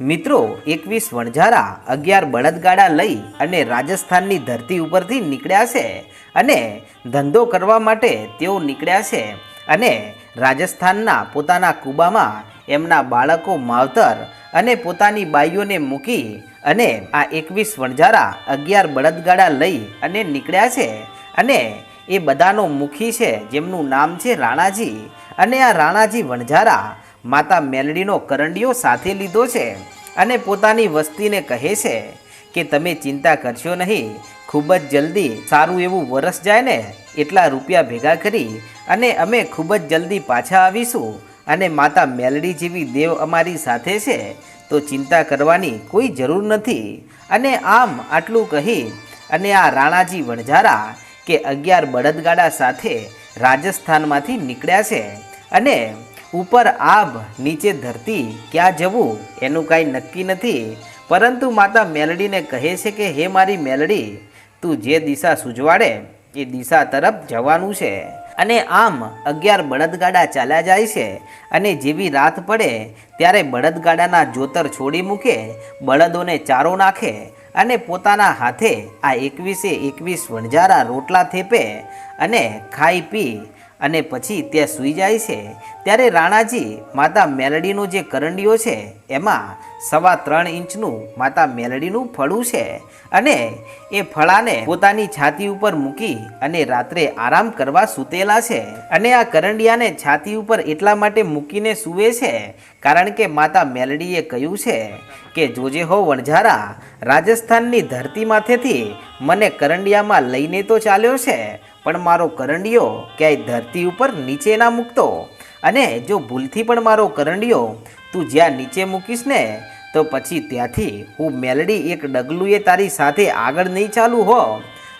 મિત્રો, એકવીસ વણઝારા અગિયાર બળદગાડા લઈ અને રાજસ્થાનની ધરતી ઉપરથી નીકળ્યા છે અને ધંધો કરવા માટે તેઓ નીકળ્યા છે અને રાજસ્થાનના પોતાના કુબામાં એમના બાળકો માવતર અને પોતાની બાઈઓને મૂકી અને આ એકવીસ વણઝારા અગિયાર બળદગાડા લઈ અને નીકળ્યા છે અને એ બધાનો મુખી છે, જેમનું નામ છે રાણાજી અને આ રાણાજી વણઝારા માતા મેલડીનો કરંડિયો સાથે લીધો છે અને પોતાની વસ્તીને કહે છે કે તમે ચિંતા કરશો નહીં, ખૂબ જ જલ્દી સારું એવું વરસ જાય ને, એટલા રૂપિયા ભેગા કરી અને અમે ખૂબ જ જલ્દી પાછા આવીશું અને માતા મેલડી જેવી દેવ અમારી સાથે છે, તો ચિંતા કરવાની કોઈ જરૂર નથી. અને આમ આટલું કહી અને આ રાણાજી વણઝારા કે અગિયાર બળદગાડા સાથે રાજસ્થાનમાંથી નીકળ્યા છે અને ઉપર આભ નીચે ધરતી, ક્યાં જવું એનું કાંઈ નક્કી નથી. પરંતુ માતા મેલડીને કહે છે કે, હે મારી મેલડી, તું જે દિશા સૂજવાડે, એ દિશા તરફ જવાનું છે. અને આમ અગિયાર બળદગાડા ચાલ્યા જાય છે. અને જેવી રાત પડે, ત્યારે બળદગાડાના જોતર છોડી મૂકે, બળદોને ચારો નાખે અને પોતાના હાથે આ એકવીસે એકવીસ વણજારા રોટલા થેપે અને ખાઈ પી અને પછી ત્યાં સૂઈ જાય છે. ત્યારે રાણાજી માતા મેલડીનો જે કરંડિયો છે, એમાં સવા ત્રણ ઇંચનું માતા મેલડીનું ફળું છે અને એ ફળાને પોતાની છાતી ઉપર મૂકી અને રાત્રે આરામ કરવા સૂતેલા છે. અને આ કરંડિયાને છાતી ઉપર એટલા માટે મૂકીને સૂવે છે, કારણ કે માતા મેલડીએ કહ્યું છે કે, જોજે હો વણઝારા, રાજસ્થાનની ધરતી માથેથી મને કરંડિયામાં લઈને તો ચાલ્યો છે પણ મારો કરંડિયો ક્યાંય ધરતી ઉપર નીચે ના મૂકતો? અને જો ભૂલથી પણ મારો કરંડિયો તું જ્યાં નીચે મૂકીશ ને, તો પછી ત્યાંથી હું મેલડી એક ડગલુએ તારી સાથે આગળ નહીં ચાલુ હો.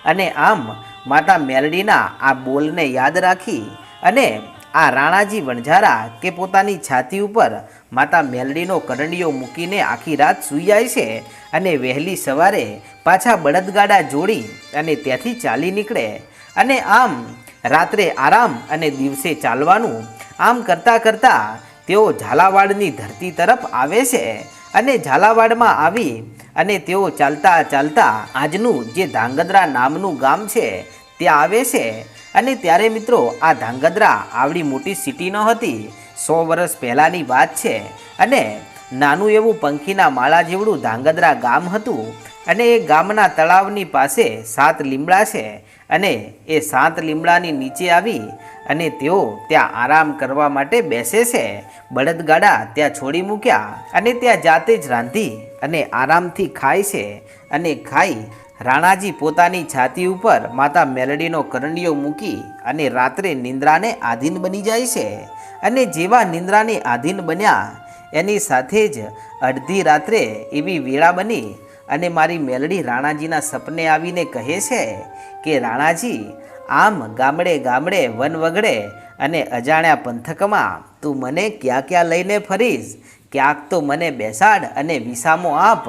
અને આમ માતા મેલડીના આ બોલને યાદ રાખી અને આ રાણાજી વણઝારા કે પોતાની છાતી ઉપર માતા મેલડીનો કરંડિયો મૂકીને આખી રાત સૂઈ જાય છે અને વહેલી સવારે પાછા બળદગાડા જોડી અને ત્યાંથી ચાલી નીકળે. અને આમ રાત્રે આરામ અને દિવસે ચાલવાનું, આમ કરતાં કરતાં તેઓ ઝાલાવાડની ધરતી તરફ આવે છે અને ઝાલાવાડમાં આવી અને તેઓ ચાલતા ચાલતા આજનું જે ધાંગધ્રા નામનું ગામ છે, ત્યાં આવે છે. અને ત્યારે મિત્રો, આ ધાંગધ્રા આવડી મોટી સિટી ન હતી, સો વર્ષ પહેલાંની વાત છે. અને નાનું એવું પંખીના માળા જેવડું ધાંગધ્રા ગામ હતું અને એ ગામના તળાવની પાસે સાત લીમડા છે. અને એ સાત લીમડાની નીચે આવી અને તેઓ ત્યાં આરામ કરવા માટે બેસે છે. બળદગાડા ત્યાં છોડી મૂક્યા અને ત્યાં જાતે જ રાંધી અને આરામથી ખાય છે અને ખાઈ રાણાજી પોતાની છાતી ઉપર માતા મેલડીનો કરંડિયો મૂકી અને રાત્રે નિંદ્રાને આધીન બની જાય છે. અને જેવા નિંદ્રાને આધીન બન્યા, એની સાથે જ અડધી રાત્રે એવી વેળા બની અને મારી મેલડી રાણાજીના સપને આવીને કહે છે કે, રાણાજી, આમ ગામડે ગામડે વન વગડે અને અજાણ્યા પંથકમાં તું મને ક્યાં ક્યાં લઈને ફરીશ? ક્યાંક તો મને બેસાડ અને વિસામો આપ.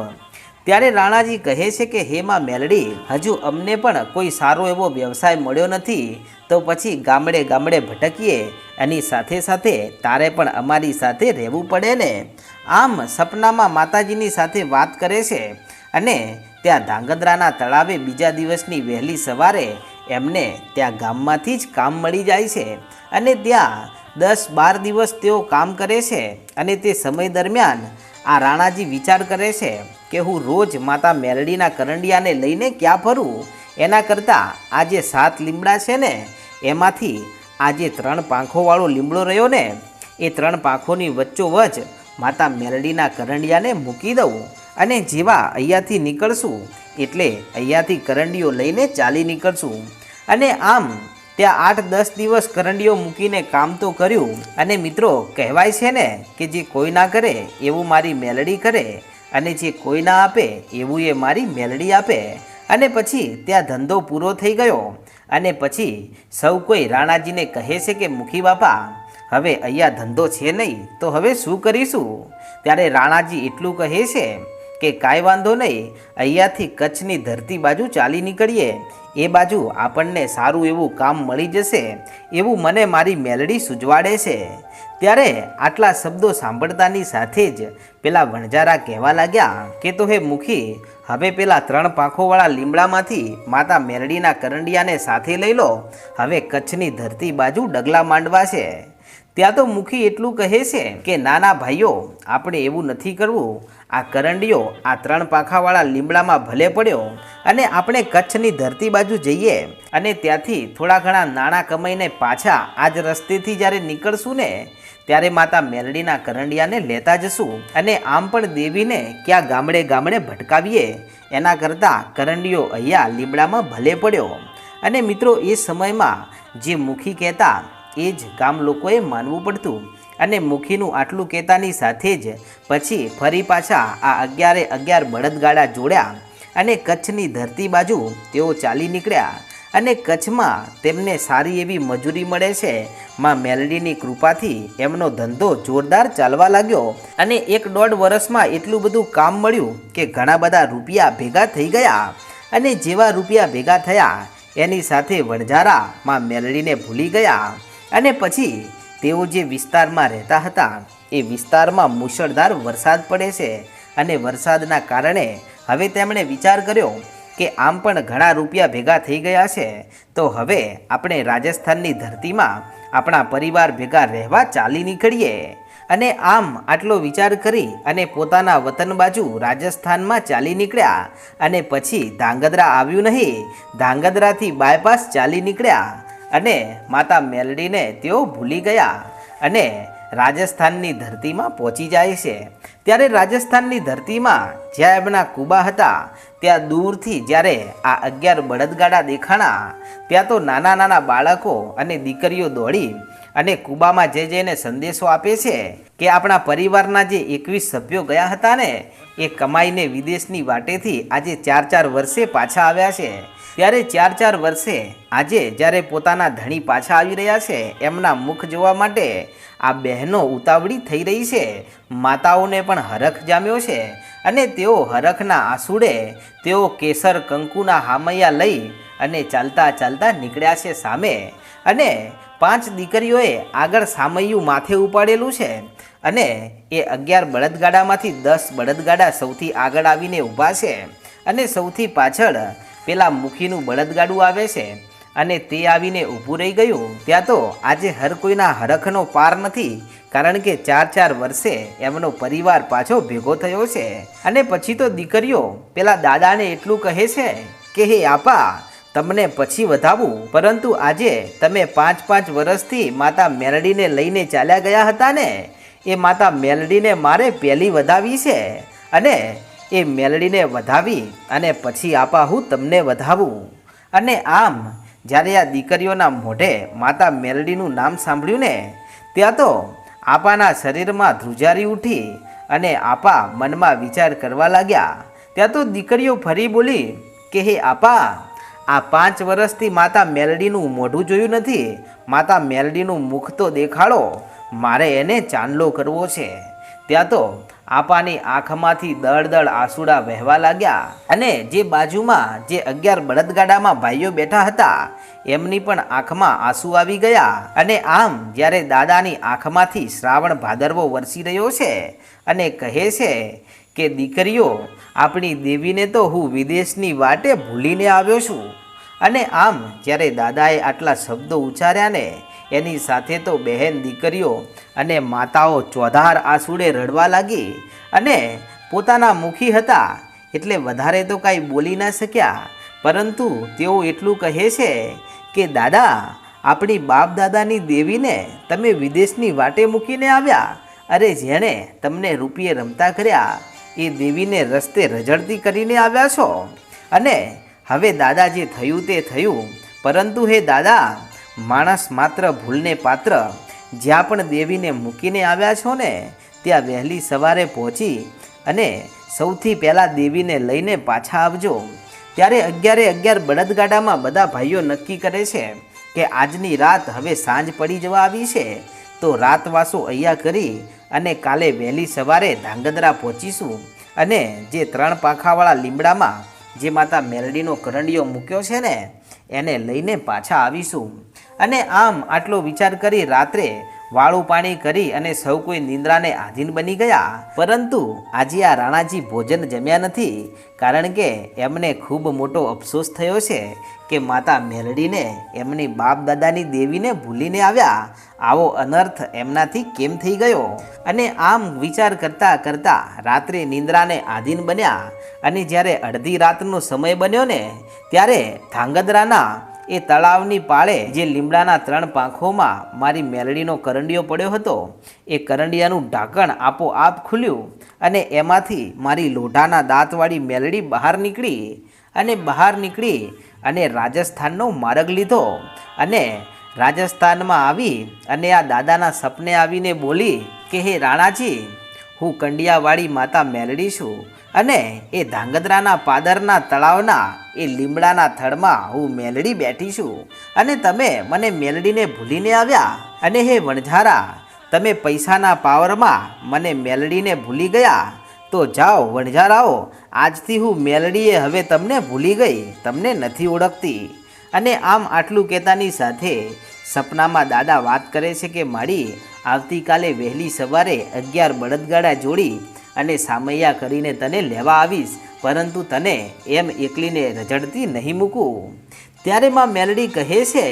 ત્યારે રાણાજી કહે છે કે હેમાં મેલડી, હજુ અમને પણ કોઈ સારો એવો વ્યવસાય મળ્યો નથી, તો પછી ગામડે ગામડે ભટકીએ. એની સાથે સાથે તારે પણ અમારી સાથે રહેવું પડે ને. આમ સપનામાં માતાજીની સાથે વાત કરે છે. અને ત્યાં ધાંગધ્રાના તળાવે બીજા દિવસની વહેલી સવારે એમને ત્યાં ગામમાંથી જ કામ મળી જાય છે અને ત્યાં દસ બાર દિવસ તેઓ કામ કરે છે અને તે સમય દરમિયાન આ રાણાજી વિચાર કરે છે કે હું રોજ માતા મેલડીના કરંડિયાને લઈને ક્યાં ફરું? એના કરતાં આ જે સાત લીમડા છે ને, એમાંથી આ જે ત્રણ પાંખોવાળો લીમડો રહ્યો ને, એ ત્રણ પાંખોની વચ્ચોવચ માતા મેલડીના કરંડિયાને મૂકી દઉં. અને જેવા અહીંયાથી નીકળશું એટલે અહીંયાથી કરંડીઓ લઈને ચાલી નીકળશું. અને આમ ત્યાં આઠ દસ દિવસ કરંડીઓ મૂકીને કામ તો કર્યું. અને મિત્રો, કહેવાય છે ને કે જે કોઈ ના કરે એવું મારી મેલડી કરે અને જે કોઈ ના આપે એવું એ મારી મેલડી આપે. અને પછી ત્યાં ધંધો પૂરો થઈ ગયો. અને પછી સૌ કોઈ રાણાજીને કહે છે કે મુખી બાપા, હવે અહીંયા ધંધો છે નહીં, તો હવે શું કરીશું? ત્યારે રાણાજી એટલું કહે છે કે કાંઈ વાંધો નહીં, અહીંયાથી કચ્છની ધરતી બાજુ ચાલી નીકળીએ. એ બાજુ આપણને સારું એવું કામ મળી જશે, એવું મને મારી મેલડી સૂજવાડે છે. ત્યારે આટલા શબ્દો સાંભળતાની સાથે જ પેલા વણજારા કહેવા લાગ્યા કે, તો હે મુખી, હવે પેલા ત્રણ પાંખોવાળા લીમડામાંથી માતા મેરડીના કરંડિયાને સાથે લઈ લો. હવે કચ્છની ધરતી બાજુ ડગલા માંડવા છે. ત્યાં તો મુખી એટલું કહે છે કે, નાના ભાઈઓ, આપણે એવું નથી કરવું. આ કરંડિયો આ ત્રણ પાંખાવાળા લીમડામાં ભલે પડ્યો અને આપણે કચ્છની ધરતી બાજુ જઈએ અને ત્યાંથી થોડા ઘણા નાણાં કમાઈને પાછા આ જ રસ્તેથી જ્યારે નીકળશું ને, ત્યારે માતા મેલડીના કરંડિયાને લેતા જશું અને આમ પણ દેવીને ક્યાં ગામડે ગામડે ભટકાવીએ. એના કરતાં કરંડિયો અહીંયા લીમડામાં ભલે પડ્યો. અને મિત્રો, એ સમયમાં જે મુખી કહેતા એ જ ગામ લોકોએ માનવું પડતું અને મુખીનું આટલું કહેતાની સાથે જ પછી ફરી પાછા આ અગિયારે અગિયાર બળદગાડા જોડ્યા અને કચ્છની ધરતી બાજુ તેઓ ચાલી નીકળ્યા અને કચ્છમાં તેમને સારી એવી મજૂરી મળે છે. માં મેલડીની કૃપાથી એમનો ધંધો જોરદાર ચાલવા લાગ્યો અને એક દોઢ વર્ષમાં એટલું બધું કામ મળ્યું કે ઘણા બધા રૂપિયા ભેગા થઈ ગયા અને જેવા રૂપિયા ભેગા થયા એની સાથે વણઝારા માં મેલડીને ભૂલી ગયા. અને પછી તેઓ જે વિસ્તારમાં રહેતા હતા, એ વિસ્તારમાં મુશળધાર વરસાદ પડે છે અને વરસાદના કારણે હવે તેમણે વિચાર કર્યો કે આમ પણ ઘણા રૂપિયા ભેગા થઈ ગયા છે, તો હવે આપણે રાજસ્થાનની ધરતીમાં આપણા પરિવાર ભેગા રહેવા ચાલી નીકળીએ. અને આમ આટલો વિચાર કરી અને પોતાના વતન બાજુ રાજસ્થાનમાં ચાલી નીકળ્યા અને પછી ધાંગધ્રા આવ્યું નહીં, ધાંગધ્રાથી બાયપાસ ચાલી નીકળ્યા. અને માતા મેલડીને તેઓ ભૂલી ગયા અને રાજસ્થાનની ધરતીમાં પહોંચી જાય છે. ત્યારે રાજસ્થાનની ધરતીમાં જ્યાં એમના કુબા હતા, ત્યાં દૂરથી જ્યારે આ અગિયાર બળદગાડા દેખાણા, ત્યાં તો નાના નાના બાળકો અને દીકરીઓ દોડી અને કુબામાં જઈ જઈને સંદેશો આપે છે કે આપણા પરિવારના જે એકવીસ સભ્યો ગયા હતા ને, એ કમાઈને વિદેશની વાટેથી આજે ચાર ચાર વર્ષે પાછા આવ્યા છે. ત્યારે ચાર ચાર વર્ષે આજે જ્યારે પોતાના ધણી પાછા આવી રહ્યા છે, એમના મુખ જોવા માટે આ બહેનો ઉતાવળી થઈ રહી છે. માતાઓને પણ હરખ જામ્યો છે અને તેઓ હરખના આસુડે તેઓ કેસર કંકુના હામૈયા લઈ અને ચાલતા ચાલતા નીકળ્યા છે સામે. અને પાંચ દીકરીઓએ આગળ સામૈયું માથે ઉપાડેલું છે અને એ અગિયાર બળદગાડામાંથી દસ બળદગાડા સૌથી આગળ આવીને ઊભા છે અને સૌથી પાછળ પેલા મુખીનું બળદગાડું આવે છે અને તે આવીને ઊભું રહી ગયું. ત્યાં તો આજે હર કોઈના હરખનો પાર નથી, કારણ કે ચાર ચાર વર્ષે એમનો પરિવાર પાછો ભેગો થયો છે. અને પછી તો દીકરીઓ પેલા દાદાને એટલું કહે છે કે, હે આપા, તમને પછી વધાવું. પરંતુ આજે તમે પાંચ પાંચ વર્ષથી માતા મેલડીને લઈને ચાલ્યા ગયા હતા ને? એ માતા મેલડીને મારે પહેલી વધાવી છે. અને એ મેલડીને વધાવી અને પછી આપા હું તમને વધાવું. અને આમ, જ્યારે આ દીકરીઓના મોઢે માતા મેલડીનું નામ સાંભળ્યું ને, ત્યાં તો આપાના શરીરમાં ધ્રુજારી ઉઠી અને આપા મનમાં વિચાર કરવા લાગ્યા. ત્યાં તો દીકરીઓ ફરી બોલી કે, હે આપા, આ પાંચ વર્ષથી માતા મેલડીનું મોઢું જોયું નથી. માતા મેલડીનું મુખ તો દેખાડો. મારે એને ચાંદલો કરવો છે. ત્યાં તો આપાની આંખમાંથી દળદળ આંસુડા વહેવા લાગ્યા. અને જે બાજુમાં જે અગિયાર બળદગાડામાં ભાઈઓ બેઠા હતા, એમની પણ આંખમાં આંસુ આવી ગયા. અને આમ જ્યારે દાદાની આંખમાંથી શ્રાવણ ભાદરવો વરસી રહ્યો છે અને કહે છે કે, દીકરીઓ, આપણી દેવીને તો હું વિદેશની વાટે ભૂલીને આવ્યો છું. અને આમ જ્યારે દાદાએ આટલા શબ્દો ઉચ્ચાર્યા ને એની સાથે તો બહેન દીકરીઓ અને માતાઓ ચોધાર આંસુડે રડવા લાગી અને પોતાના મુખી હતા એટલે વધારે તો કાંઈ બોલી ના શક્યા. પરંતુ તેઓ એટલું કહે છે કે, દાદા, આપણી બાપ દાદાની દેવીને તમે વિદેશની વાટે મૂકીને આવ્યા. અરે, જેણે તમને રૂપિયે રમતા કર્યા, એ દેવીને રસ્તે રજડતી કરીને આવ્યા છો. અને હવે દાદા જે થયું તે થયું. પરંતુ હે દાદા માણસ માત્ર ભૂલને પાત્ર જ્યાં પણ દેવીને મૂકીને આવ્યા છો ને, ત્યાં વહેલી સવારે પહોંચી અને સૌથી પહેલાં દેવીને લઈને પાછા આવજો. ત્યારે અગિયારે અગિયાર બળદગાડામાં બધા ભાઈઓ નક્કી કરે છે કે આજની રાત હવે સાંજ પડી જવા આવી છે. તો રાતવાસો અહીંયા કરી અને કાલે વહેલી સવારે ધાંગધ્રા પહોંચીશું અને જે ત્રણ પાંખાવાળા લીમડામાં જે માતા મેલડીનો કરંડિયો મૂક્યો છે ને, એને લઈને પાછા આવીશું. અને આમ આટલો વિચાર કરી રાત્રે વાળું પાણી કરી અને સૌ કોઈ નિંદ્રાને આધીન બની ગયા. પરંતુ આજે આ રાણાજી ભોજન જમ્યા નથી, કારણ કે એમને ખૂબ મોટો અફસોસ થયો છે કે માતા મેલડીને એમની બાપ દાદાની દેવીને ભૂલીને આવ્યા. આવો અનર્થ એમનાથી કેમ થઈ ગયો? અને આમ વિચાર કરતા કરતા રાત્રે નિંદ્રાને આધીન બન્યા. અને જ્યારે અડધી રાતનો સમય બન્યો ને ત્યારે ધાંગધ્રાના એ તળાવની પાળે જે લીમડાના ત્રણ પાંખોમાં મારી મેલડીનો કરંડિયો પડ્યો હતો, એ કરંડિયાનું ઢાંકણ આપોઆપ ખુલ્યું અને એમાંથી મારી લોઢાના દાંતવાળી મેલડી બહાર નીકળી અને બહાર નીકળી અને રાજસ્થાનનો માર્ગ લીધો અને રાજસ્થાનમાં આવી અને આ દાદાના સપને આવીને બોલી કે, હે રાણાજી, હું કંડિયાવાળી માતા મેલડી છું. અને એ ધાંગધ્રાના પાદરના તળાવના, એ લીમડાના થડમાં હું મેલડી બેઠી છું. અને તમે મને મેલડીને ભૂલીને આવ્યા? અને હે વણઝારા, તમે પૈસાના પાવરમાં મને મેલડીને ભૂલી ગયા? તો જાઓ વણઝારાઓ, આજથી હું મેલડીએ હવે તમને ભૂલી ગઈ, તમને નથી ઓળખતી. અને આમ આટલું કહેતાની સાથે સપનામાં દાદા વાત કરે છે કે મારી, આવતીકાલે વહેલી સવારે અગિયાર બળદગાડા જોડી અને સામૈયા કરીને તને લેવા આવીશ, પરંતુ તને એમ એકલીને રઝળતી નહીં મૂકું. ત્યારે માં મેલડી કહે છે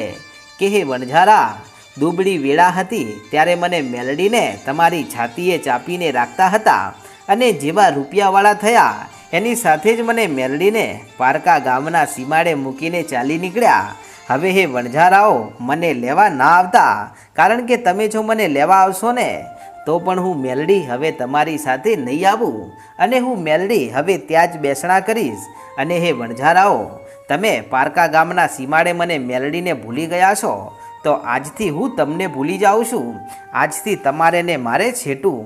કે, હે વણઝારા, દુબળી વેળા હતી ત્યારે મને મેલડીને તમારી છાતીએ ચાપીને રાખતા હતા અને જેવા રૂપિયાવાળા થયા, એની સાથે જ મને મેલડીને પારકા ગામના સીમાડે મૂકીને ચાલી નીકળ્યા. હવે હે વણઝારાઓ, મને લેવા ના આવતા, કારણ કે તમે જો મને લેવા આવશો ને તો પણ હું મેલડી હવે તમારી સાથે નહીં આવું અને હું મેલડી હવે ત્યાં જ બેસણા કરીશ. અને હે વણઝારાઓ, તમે પારકા ગામના સીમાડે મને મેલડીને ભૂલી ગયા છો? તો આજથી હું તમને ભૂલી જાઉં છું. આજથી તમારે ને મારે છેટું.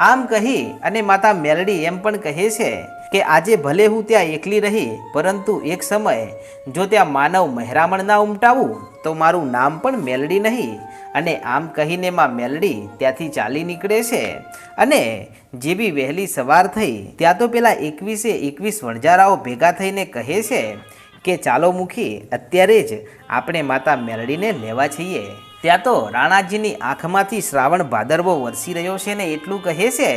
આમ કહી અને માતા મેલડી એમ પણ કહે છે કે આજે ભલે હું ત્યાં એકલી રહી, પરંતુ એક સમય જો ત્યાં માનવ મહેરામણ ના ઉમટાવું, તો મારું નામ પણ મેલડી નહીં. અને આમ કહીને માં મેલડી ત્યાંથી ચાલી નીકળે છે. અને જેવી વહેલી સવાર થઈ, ત્યાં તો પેલા એકવીસે એકવીસ વણજારાઓ ભેગા થઈને કહે છે કે, ચાલો મુખી, અત્યારે જ આપણે માતા મેલડીને લેવા છીએ ત્યાં તો રાણાજીની આંખમાંથી શ્રાવણ ભાદરવો વરસી રહ્યો છે ને એટલું કહે છે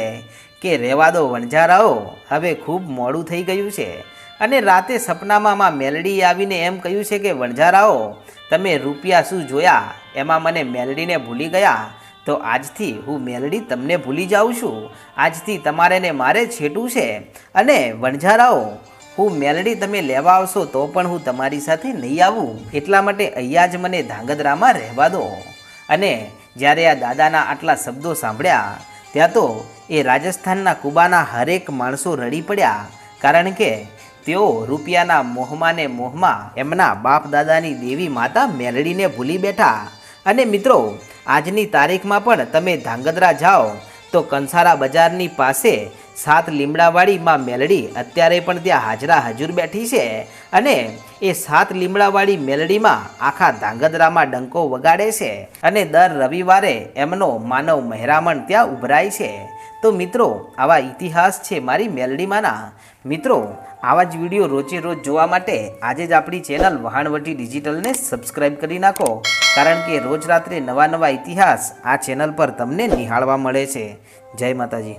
કે રહેવા દો વણઝારાઓ, હવે ખૂબ મોડું થઈ ગયું છે. અને રાતે સપનામાં માં મેલડી આવીને એમ કહ્યું છે કે, વણઝારાઓ, તમે રૂપિયા શું જોયા? એમાં મને મેલડીને ભૂલી ગયા? તો આજથી હું મેલડી તમને ભૂલી જાઉં છું. આજથી તમારે ને મારે છેટું છે. અને વણઝારાઓ, હું મેલડી તમે લેવા આવશો તો પણ હું તમારી સાથે નહીં આવું. એટલા માટે અહીંયા જ મને ધાંગધ્રામાં રહેવા દો. અને જ્યારે આ દાદાના આટલા શબ્દો સાંભળ્યા, ત્યાં તો એ રાજસ્થાનના કુબાના હરેક માણસો રડી પડ્યા. કારણ કે તેઓ રૂપિયાના મોહમાં ને મોહમાં એમના બાપ દાદાની દેવી માતા મેલડીને ભૂલી બેઠા. અને મિત્રો, આજની તારીખમાં પણ તમે ધાંગધ્રા જાઓ તો કંસારા બજારની પાસે સાત લીમડાવાળી માં મેલડી અત્યારે પણ ત્યાં હાજરા હજુર બેઠી છે અને એ સાત લીમડાવાળી મેલડીમાં આખા ધાંગધ્રામાં ડંકો વગાડે છે અને દર રવિવારે એમનો માનવ મહેરામણ ત્યાં ઉભરાય છે. તો મિત્રો, આવા ઇતિહાસ છે મારી મેલડીમાંના. મિત્રો, આવા જ વીડિયો રોજે રોજ જોવા માટે આજે જ આપણી ચેનલ વહાણવટી ડિજિટલને સબસ્ક્રાઈબ કરી નાખો. કારણ કે રોજ રાત્રે નવા નવા ઇતિહાસ આ ચેનલ પર તમને નિહાળવા મળે છે. જય માતાજી.